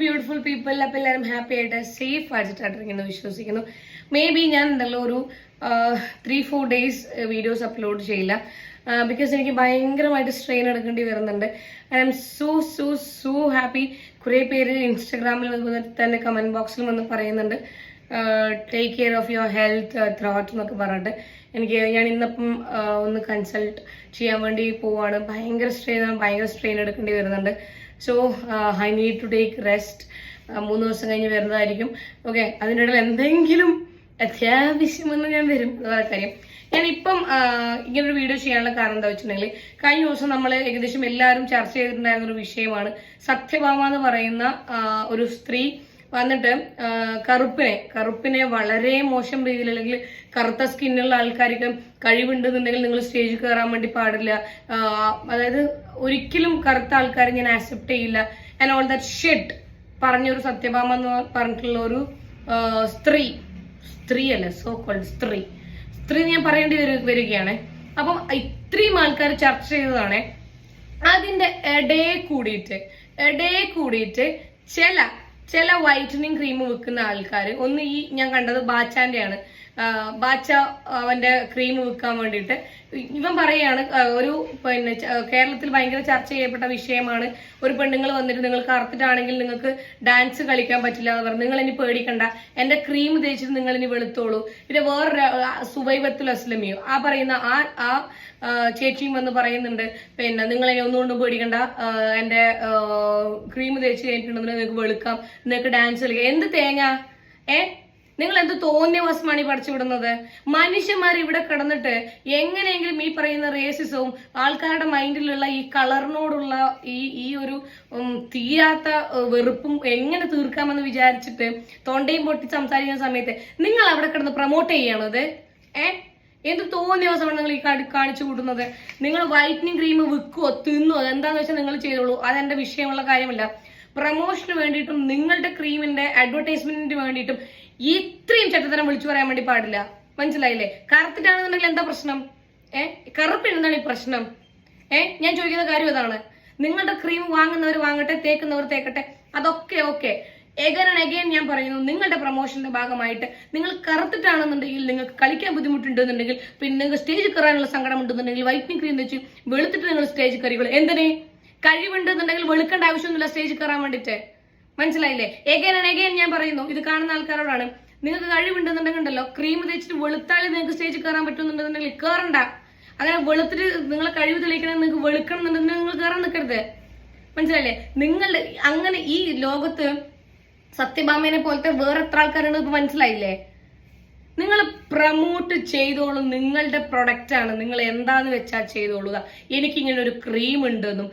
Beautiful people അപ്പം എല്ലാവരും happy ആയിട്ട് സേഫ് ആയിട്ടിരിക്കുന്നു വിശ്വസിക്കുന്നു. മേ ബി ഞാൻ ഉണ്ടല്ലോ ഒരു three four days videos upload ചെയ്യില്ല. ബിക്കോസ് എനിക്ക് ഭയങ്കരമായിട്ട് സ്ട്രെയിൻ എടുക്കേണ്ടി വരുന്നുണ്ട്. I am so so so happy കുറേ പേര് ഇൻസ്റ്റഗ്രാമിൽ തന്നെ കമന്റ് ബോക്സിൽ വന്ന് പറയുന്നുണ്ട്. Take care of your health throat എന്നൊക്കെ പറഞ്ഞിട്ട്. എനിക്ക് ഞാൻ ഇന്നിപ്പം ഒന്ന് കൺസൾട്ട് ചെയ്യാൻ വേണ്ടി പോവാണ്. ഭയങ്കര സ്ട്രെയിൻ ഭയങ്കര സ്ട്രെയിൻ എടുക്കേണ്ടി വരുന്നുണ്ട്. So I need to take rest മൂന്ന് ദിവസം കഴിഞ്ഞ് വരുന്നതായിരിക്കും. ഓക്കെ അതിന്റെ ഇടയിൽ എന്തെങ്കിലും അത്യാവശ്യമെന്ന് ഞാൻ വരും. വേറെ കാര്യം. ഞാൻ ഇപ്പം ഇങ്ങനൊരു വീഡിയോ ചെയ്യാനുള്ള കാരണം എന്താ വെച്ചിട്ടുണ്ടെങ്കിൽ കഴിഞ്ഞ ദിവസം നമ്മൾ ഏകദേശം എല്ലാവരും ചർച്ച ചെയ്തിട്ടുണ്ടായിരുന്ന ഒരു വിഷയമാണ് സത്യഭാമ എന്ന് പറയുന്ന ഒരു സ്ത്രീ വന്നിട്ട് കറുപ്പിനെ കറുപ്പിനെ വളരെ മോശം രീതിയിൽ അല്ലെങ്കിൽ കറുത്ത സ്കിന്നുള്ള ആൾക്കാർക്ക് കഴിവുണ്ടെന്നുണ്ടെങ്കിൽ നിങ്ങൾ സ്റ്റേജിൽ കയറാൻ വേണ്ടി പാടില്ല. അതായത് ഒരിക്കലും കറുത്ത ആൾക്കാരെ ഞാൻ ആക്സെപ്റ്റ് ചെയ്യില്ല. ആൻഡ് ഓൾ ദാറ്റ് ഷെഡ് പറഞ്ഞൊരു സത്യഭാമ എന്ന് പറഞ്ഞിട്ടുള്ള ഒരു സ്ത്രീ സ്ത്രീ അല്ല സോ കോൾഡ് സ്ത്രീ സ്ത്രീ ഞാൻ പറയേണ്ടി വരു- വരികയാണ്. അപ്പം ഇത്രയും ആൾക്കാർ ചർച്ച ചെയ്തതാണ് അതിന്റെ ഇടയെ കൂടിയിട്ട് ഇടയെ കൂടിയിട്ട് ചില ചില വൈറ്റനിങ് ക്രീം വെക്കുന്ന ആൾക്കാർ ഒന്ന് ഈ ഞാൻ കണ്ടത് ബാച്ചാന്റെ ആണ് ബാച്ച അവന്റെ ക്രീം വിൽക്കാൻ വേണ്ടിയിട്ട്. ഇവൻ പറയാണ് ഒരു പിന്നെ കേരളത്തിൽ ഭയങ്കര ചർച്ച ചെയ്യപ്പെട്ട വിഷയമാണ്. ഒരു പെണ്ണുങ്ങൾ വന്നിട്ട് നിങ്ങൾ കറുത്തിട്ടാണെങ്കിൽ നിങ്ങൾക്ക് ഡാൻസ് കളിക്കാൻ പറ്റില്ല എന്ന് പറഞ്ഞു. നിങ്ങൾ ഇനി പേടിക്കണ്ട. എന്റെ ക്രീം തേച്ചിട്ട് നിങ്ങൾ ഇനി വെളുത്തോളൂ. പിന്നെ വേറൊരു സുബൈബത്തുൽ അസ്ലമിയോ. ആ പറയുന്ന ആ ആ ചേച്ചിയും വന്ന് പറയുന്നുണ്ട് പിന്നെ നിങ്ങൾ ഇനി ഒന്നുകൊണ്ടും പേടിക്കണ്ട. എന്റെ ക്രീം തേച്ച് കഴിഞ്ഞിട്ടുണ്ടെങ്കിൽ നിങ്ങൾക്ക് വെളുക്കാം. നിങ്ങൾക്ക് ഡാൻസ് കളിക്കാം. എന്ത് തേങ്ങ? ഏ? നിങ്ങൾ എന്ത് തോന്നിയ വസ്മാണ് ഈ പഠിച്ചു വിടുന്നത് മനുഷ്യന്മാർ ഇവിടെ കിടന്നിട്ട് എങ്ങനെയെങ്കിലും ഈ പറയുന്ന റേസിസവും ആൾക്കാരുടെ മൈൻഡിലുള്ള ഈ കളറിനോടുള്ള ഈ ഈ ഒരു തീരാത്ത വെറുപ്പും എങ്ങനെ തീർക്കാമെന്ന് വിചാരിച്ചിട്ട് തൊണ്ടയും പൊട്ടി സംസാരിക്കുന്ന സമയത്ത് നിങ്ങൾ അവിടെ കിടന്ന് പ്രൊമോട്ട് ചെയ്യണത് ഏ? എന്ത് തോന്നിയ ദിവസമാണ് നിങ്ങൾ ഈ കാണിച്ചു കൂട്ടുന്നത് നിങ്ങൾ വൈറ്റനിങ് ക്രീം വിൽക്കുവോ തിന്നോ എന്താന്ന് വെച്ചാൽ നിങ്ങൾ ചെയ്തോളൂ. അതെന്റെ വിഷയമുള്ള കാര്യമല്ല. പ്രൊമോഷന് വേണ്ടിയിട്ടും നിങ്ങളുടെ ക്രീമിന്റെ അഡ്വർടൈസ്മെന്റിന് വേണ്ടിയിട്ടും ഇത്രയും ചട്ടത്തരം വിളിച്ചു പറയാൻ വേണ്ടി പാടില്ല. മനസ്സിലായില്ലേ? കറുത്തിട്ടാണെന്നുണ്ടെങ്കിൽ എന്താ പ്രശ്നം? ഏ? കറുപ്പിനെന്താണ് ഈ പ്രശ്നം? ഏ? ഞാൻ ചോദിക്കുന്ന കാര്യം അതാണ് നിങ്ങളുടെ ക്രീം വാങ്ങുന്നവർ വാങ്ങട്ടെ തേക്കുന്നവർ തേക്കട്ടെ അതൊക്കെ ഓക്കെ. എഗൻ ആൻഡ് അഗൈൻ ഞാൻ പറയുന്നു നിങ്ങളുടെ പ്രൊമോഷന്റെ ഭാഗമായിട്ട് നിങ്ങൾ കറുത്തിട്ടാണെന്നുണ്ടെങ്കിൽ നിങ്ങൾക്ക് കളിക്കാൻ ബുദ്ധിമുട്ടുണ്ടെന്നുണ്ടെങ്കിൽ പിന്നെ നിങ്ങൾക്ക് സ്റ്റേജ് കയറാനുള്ള സങ്കടം ഉണ്ടെന്നുണ്ടെങ്കിൽ വൈറ്റ്നിങ് ക്രീം വെച്ച് വെളുത്തിട്ട് നിങ്ങൾ സ്റ്റേജ് കയറികൾ എന്തിനെ? കഴിവുണ്ടെന്നുണ്ടെങ്കിൽ വെളുക്കേണ്ട ആവശ്യമൊന്നുമില്ല സ്റ്റേജിൽ കയറാൻ വേണ്ടിയിട്ട് മനസ്സിലായില്ലേ? എഗൈൻ ആൻഡ് എഗൈൻ ഞാൻ പറയുന്നു ഇത് കാണുന്ന ആൾക്കാരോടാണ് നിങ്ങൾക്ക് കഴിവുണ്ടെന്നുണ്ടെങ്കിൽ ഉണ്ടല്ലോ ക്രീം തേച്ചിട്ട് വെളുത്താലും നിങ്ങൾക്ക് സ്റ്റേജിൽ കയറാൻ പറ്റുന്നുണ്ടെന്നുണ്ടെങ്കിൽ കയറണ്ട. അങ്ങനെ വെളുത്തിട്ട് നിങ്ങളെ കഴിവ് തെളിയിക്കണം നിങ്ങൾക്ക് വെളുക്കണം എന്നുണ്ടെങ്കിൽ നിങ്ങൾ കയറാൻ നിൽക്കരുത്. മനസ്സിലായില്ലേ? നിങ്ങളുടെ അങ്ങനെ ഈ ലോകത്ത് സത്യഭാമേനെ പോലത്തെ വേറെ എത്ര ആൾക്കാരുണ്ട് ഇപ്പൊ മനസ്സിലായില്ലേ? നിങ്ങൾ പ്രമോട്ട് ചെയ്തോളൂ നിങ്ങളുടെ പ്രൊഡക്റ്റ് ആണ്. നിങ്ങൾ എന്താന്ന് വെച്ചാൽ ചെയ്തോളുക എനിക്കിങ്ങനെ ഒരു ക്രീം ഉണ്ടെന്നും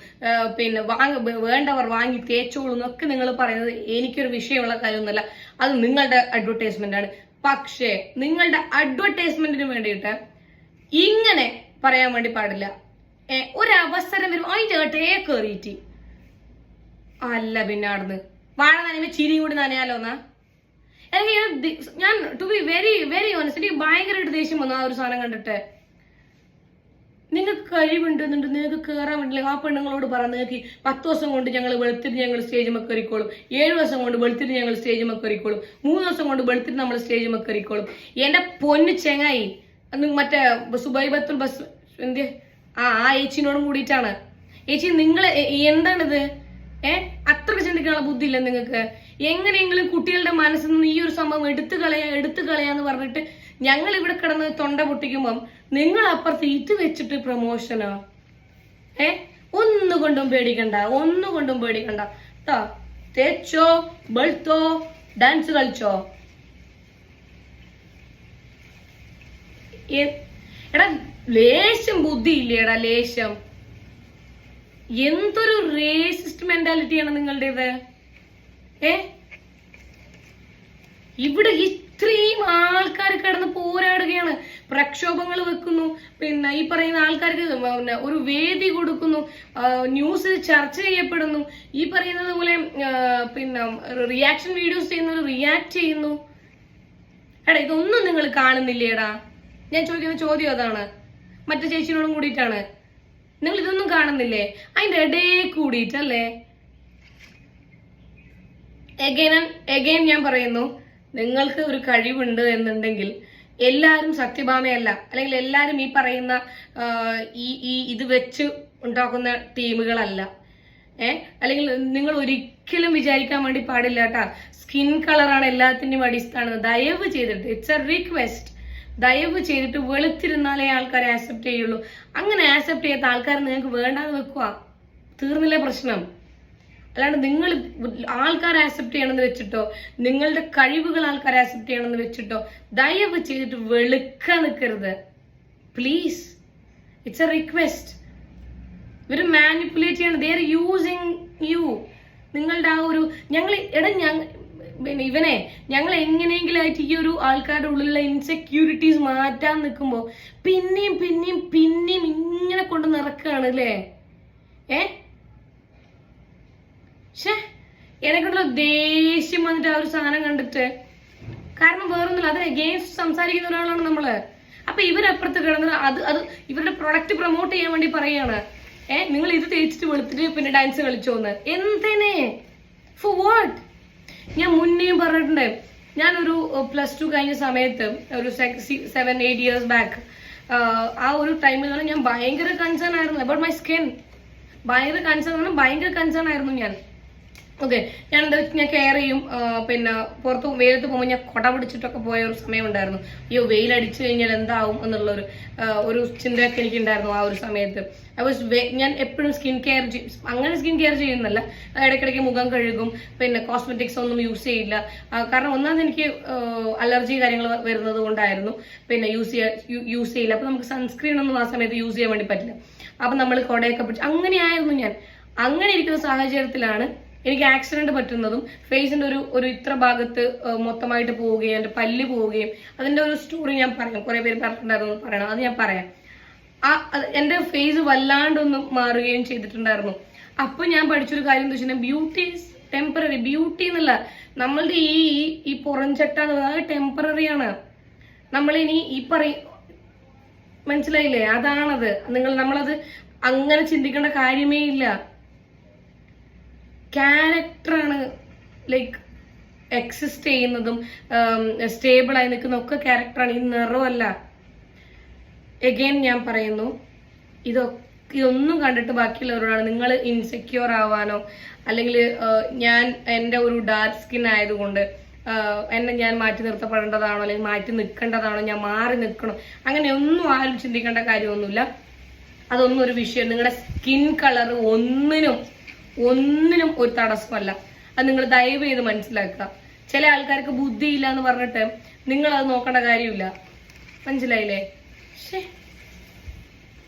പിന്നെ വാങ്ങ വേണ്ടവർ വാങ്ങി തേച്ചോളൂ എന്നൊക്കെ നിങ്ങൾ പറയുന്നത് എനിക്കൊരു വിഷയമുള്ള കാര്യമൊന്നുമല്ല. അത് നിങ്ങളുടെ അഡ്വർടൈസ്മെന്റ് ആണ്. പക്ഷേ നിങ്ങളുടെ അഡ്വർടൈസ്മെന്റിന് വേണ്ടിയിട്ട് ഇങ്ങനെ പറയാൻ വേണ്ടി പാടില്ല. ഏ, ഒരവസരം വരും അതിന്റെ ചേട്ടയെ കയറിയിട്ട് അല്ല പിന്നെ അവിടുന്ന് വാഴ നനയുമ്പോ ചിരി കൂടി നനയാലോന്നാ എനിക്ക് ഞാൻ to be very very honest എനിക്ക് ഭയങ്കരമായിട്ട് ദേഷ്യം വന്നു ആ ഒരു സാധനം കണ്ടിട്ട്. നിങ്ങൾക്ക് കഴിവുണ്ടെന്നുണ്ട് നിങ്ങൾക്ക് കയറാൻ വേണ്ടില്ല ആ പെണ്ണുങ്ങളോട് പറ നിങ്ങൾക്ക് പത്ത് ദിവസം കൊണ്ട് ഞങ്ങൾ വെളുത്തിട്ട് ഞങ്ങൾ സ്റ്റേജ് കയറിക്കോളും ഏഴ് ദിവസം കൊണ്ട് വെളുത്തിട്ട് ഞങ്ങൾ സ്റ്റേജ് കയറിക്കോളും മൂന്ന് ദിവസം കൊണ്ട് വെളുത്തിട്ട് നമ്മൾ സ്റ്റേജ് കയറിക്കോളും എന്റെ പൊന്ന് ചെങ്ങായി മറ്റേ സുബൈബത്തുൽ ബസ് എന്ത്? ആ ആ ഏച്ചിനോടും കൂടിയിട്ടാണ്. ഏച്ചി നിങ്ങൾ എന്താണിത്? ഏ? അത്രയ്ക്ക് ചിന്തിക്കാനുള്ള ബുദ്ധി ഇല്ല നിങ്ങൾക്ക്? എങ്ങനെയെങ്കിലും കുട്ടികളുടെ മനസ്സിൽ നിന്ന് ഈ ഒരു സംഭവം എടുത്തു കളയാ എടുത്തു കളയാന്ന് പറഞ്ഞിട്ട് ഞങ്ങൾ ഇവിടെ കിടന്ന് തൊണ്ട പൊട്ടിക്കുമ്പം നിങ്ങൾ അപ്പുറത്ത് ഇത് വെച്ചിട്ട് പ്രൊമോഷനോ ഏ? ഒന്നുകൊണ്ടും പേടിക്കണ്ട ഒന്നുകൊണ്ടും പേടിക്കണ്ട. കേട്ടോ തേച്ചോ ബൾത്തോ ഡാൻസ് കളിച്ചോ? എടാ ലേശം ബുദ്ധി ഇല്ലേടാ ലേശം. എന്തൊരു റേസിസ്റ്റ് മെന്റാലിറ്റിയാണ് നിങ്ങളുടേത്? ഏ? ഇവിടെ ഇത്രയും ആൾക്കാർ കിടന്ന് പ്രക്ഷോഭങ്ങൾ വെക്കുന്നു. പിന്നെ ഈ പറയുന്ന ആൾക്കാർക്ക് പിന്നെ ഒരു വേദി കൊടുക്കുന്നു. ന്യൂസിൽ ചർച്ച ചെയ്യപ്പെടുന്നു. ഈ പറയുന്നത് പോലെ പിന്നെ റിയാക്ഷൻ വീഡിയോസ് ചെയ്യുന്നവർ റിയാക്ട് ചെയ്യുന്നു. എടാ ഇതൊന്നും നിങ്ങൾ കാണുന്നില്ലേടാ? ഞാൻ ചോദിക്കുന്ന ചോദ്യം അതാണ്. മറ്റു ചേച്ചിനോടും കൂടിയിട്ടാണ്. നിങ്ങൾ ഇതൊന്നും കാണുന്നില്ലേ? അതിന്റെ ഇടയിൽ കൂടിയിട്ടല്ലേ? എഗൈൻ എഗൈൻ ഞാൻ പറയുന്നു നിങ്ങൾക്ക് ഒരു കഴിവുണ്ട് എന്നുണ്ടെങ്കിൽ എല്ലാവരും സത്യഭാമയല്ല. അല്ലെങ്കിൽ എല്ലാവരും ഈ പറയുന്ന ഈ ഈ ഇത് വെച്ച് ഉണ്ടാക്കുന്ന ടീമുകളല്ല. ഏ? അല്ലെങ്കിൽ നിങ്ങൾ ഒരിക്കലും വിചാരിക്കാൻ വേണ്ടി പാടില്ല കേട്ടാ. സ്കിൻ കളറാണ് എല്ലാത്തിന്റെയും അടിസ്ഥാനം. ദയവ് ചെയ്തിട്ട് ഇറ്റ്സ് എ റിക്വസ്റ്റ് ദയവ് ചെയ്തിട്ട് വെളുത്തിരുന്നാലേ ആൾക്കാരെ ആക്സെപ്റ്റ് ചെയ്യുള്ളൂ. അങ്ങനെ ആക്സെപ്റ്റ് ചെയ്യാത്ത ആൾക്കാർ നിങ്ങൾക്ക് വേണ്ടാന്ന് വെക്കുക തീർന്നില്ലേ പ്രശ്നം? അല്ലാണ്ട് നിങ്ങൾ ആൾക്കാർ ആക്സെപ്റ്റ് ചെയ്യണമെന്ന് വെച്ചിട്ടോ നിങ്ങളുടെ കഴിവുകൾ ആൾക്കാർ ആക്സെപ്റ്റ് ചെയ്യണമെന്ന് വെച്ചിട്ടോ ദയവ് ചെയ്തിട്ട് വെളുക്ക നിൽക്കരുത്. പ്ലീസ് ഇറ്റ്സ് എ റിക്വസ്റ്റ് ഇവർ മാനിപ്പുലേറ്റ് ചെയ്യണം. ദേ ആർ യൂസിങ് യു നിങ്ങളുടെ ആ ഒരു ഞങ്ങൾ എടാ ഞങ്ങൾ പിന്നെ ഇവനെ ഞങ്ങൾ എങ്ങനെയെങ്കിലും ആയിട്ട് ഈ ഒരു ആൾക്കാരുടെ ഉള്ളിലുള്ള ഇൻസെക്യൂരിറ്റീസ് മാറ്റാൻ നിൽക്കുമ്പോൾ പിന്നെയും പിന്നെയും പിന്നെയും ഇങ്ങനെ കൊണ്ട് നിറക്കുകയാണ് അല്ലേ? ഏ? ഷേ എനക്കുള്ള ദേഷ്യം വന്നിട്ട് ആ ഒരു സാധനം കണ്ടിട്ട്. കാരണം വേറൊന്നുമില്ല അത് അഗെയിൻസ്റ്റ് സംസാരിക്കുന്ന ഒരാളാണ് നമ്മൾ. അപ്പൊ ഇവരപ്പുറത്ത് കിടന്നത് അത് അത് ഇവരുടെ പ്രൊഡക്റ്റ് പ്രൊമോട്ട് ചെയ്യാൻ വേണ്ടി പറയാണ് ഏഹ് നിങ്ങൾ ഇത് തേച്ചിട്ട് വെളുത്തിട്ട് പിന്നെ ഡാൻസ് കളിച്ചോന്ന്. എന്തിനെ? ഫോർ വാട്ട് ഞാൻ മുന്നേയും പറഞ്ഞിട്ടുണ്ട്. ഞാനൊരു പ്ലസ് ടു കഴിഞ്ഞ സമയത്ത് ഒരു സെവൻ എയ്റ്റ് ഇയേഴ്സ് ബാക്ക് ആ ഒരു ടൈമിൽ ഞാൻ ഭയങ്കര കൺസേൺ ആയിരുന്നു അബൌട്ട് മൈ സ്കിൻ ഭയങ്കര കൺസേൺ ഭയങ്കര കൺസേൺ ആയിരുന്നു ഞാൻ. ഓക്കെ ഞാൻ എന്താ വെച്ചാൽ ഞാൻ കെയർ ചെയ്യും പിന്നെ പുറത്ത് വെയിലത്ത് പോകുമ്പോൾ ഞാൻ കുട പിടിച്ചിട്ടൊക്കെ പോയ ഒരു സമയം ഉണ്ടായിരുന്നു. അയ്യോ വെയിലടിച്ചു കഴിഞ്ഞാൽ എന്താവും എന്നുള്ള ഒരു ഒരു ചിന്തയൊക്കെ എനിക്കുണ്ടായിരുന്നു ആ ഒരു സമയത്ത്. വാസ് ഞാൻ എപ്പോഴും സ്കിൻ കെയർ അങ്ങനെ സ്കിൻ കെയർ ചെയ്യുന്നല്ല ഇടയ്ക്കിടയ്ക്ക് മുഖം കഴുകും. പിന്നെ കോസ്മെറ്റിക്സ് ഒന്നും യൂസ് ചെയ്യില്ല. കാരണം ഒന്നാമത് എനിക്ക് അലർജി കാര്യങ്ങൾ വരുന്നത് കൊണ്ടായിരുന്നു. പിന്നെ യൂസ് ചെയ്യാ യൂസ് ചെയ്യില്ല. അപ്പൊ നമുക്ക് സൺസ്ക്രീൻ ഒന്നും ആ സമയത്ത് യൂസ് ചെയ്യാൻ വേണ്ടി പറ്റില്ല. അപ്പൊ നമ്മൾ കുടയൊക്കെ പിടിച്ച് അങ്ങനെയായിരുന്നു ഞാൻ. അങ്ങനെ ഇരിക്കുന്ന സാഹചര്യത്തിലാണ് എനിക്ക് ആക്സിഡന്റ് പറ്റുന്നതും ഫേസിന്റെ ഒരു ഒരു ഇത്ര ഭാഗത്ത് മൊത്തമായിട്ട് പോവുകയും എന്റെ പല്ല് പോവുകയും അതിന്റെ ഒരു സ്റ്റോറി ഞാൻ പറയാം. കുറെ പേര് പറഞ്ഞിട്ടുണ്ടായിരുന്നു പറയണം. അത് ഞാൻ പറയാം. ആ എന്റെ ഫേസ് വല്ലാണ്ടൊന്നും മാറുകയും ചെയ്തിട്ടുണ്ടായിരുന്നു. അപ്പൊ ഞാൻ പഠിച്ചൊരു കാര്യം എന്താ വെച്ചാൽ ബ്യൂട്ടി ടെമ്പററി ബ്യൂട്ടി എന്നല്ല നമ്മളുടെ ഈ ഈ- പുറഞ്ചട്ട എന്ന് പറയുന്നത് ടെമ്പററി ആണ്. നമ്മളിനി ഈ പറയും മനസ്സിലായില്ലേ? അതാണത്. നിങ്ങൾ നമ്മളത് അങ്ങനെ ചിന്തിക്കേണ്ട കാര്യമേ ഇല്ല. ക്യാരക്ടറാണ് ലൈക്ക് എക്സിസ്റ്റ് ചെയ്യുന്നതും സ്റ്റേബിൾ ആയി നിൽക്കുന്ന ഒക്കെ ക്യാരക്ടറാണ് ഈ നിറമല്ല. എഗെയിൻ ഞാൻ പറയുന്നു ഇതൊക്കെ ഇതൊന്നും കണ്ടിട്ട് ബാക്കിയുള്ളവരോടാണ് നിങ്ങൾ ഇൻസെക്യൂർ ആവാനോ അല്ലെങ്കിൽ ഞാൻ എന്റെ ഒരു ഡാർക്ക് സ്കിൻ ആയതുകൊണ്ട് എന്നെ ഞാൻ മാറ്റി നിർത്തപ്പെടേണ്ടതാണോ അല്ലെങ്കിൽ മാറ്റി നിൽക്കേണ്ടതാണോ ഞാൻ മാറി നിൽക്കണോ അങ്ങനെ ഒന്നും ആരും ചിന്തിക്കേണ്ട കാര്യമൊന്നുമില്ല. അതൊന്നും ഒരു വിഷയം നിങ്ങളുടെ സ്കിൻ കളർ ഒന്നിനും ഒന്നിനും ഒരു തടസ്സമല്ല. അത് നിങ്ങൾ ദയവ് ചെയ്ത് മനസ്സിലാക്കുക. ചില ആൾക്കാർക്ക് ബുദ്ധിയില്ല എന്ന് പറഞ്ഞിട്ട് നിങ്ങൾ അത് നോക്കേണ്ട കാര്യമില്ല. മനസ്സിലായില്ലേ? ശേ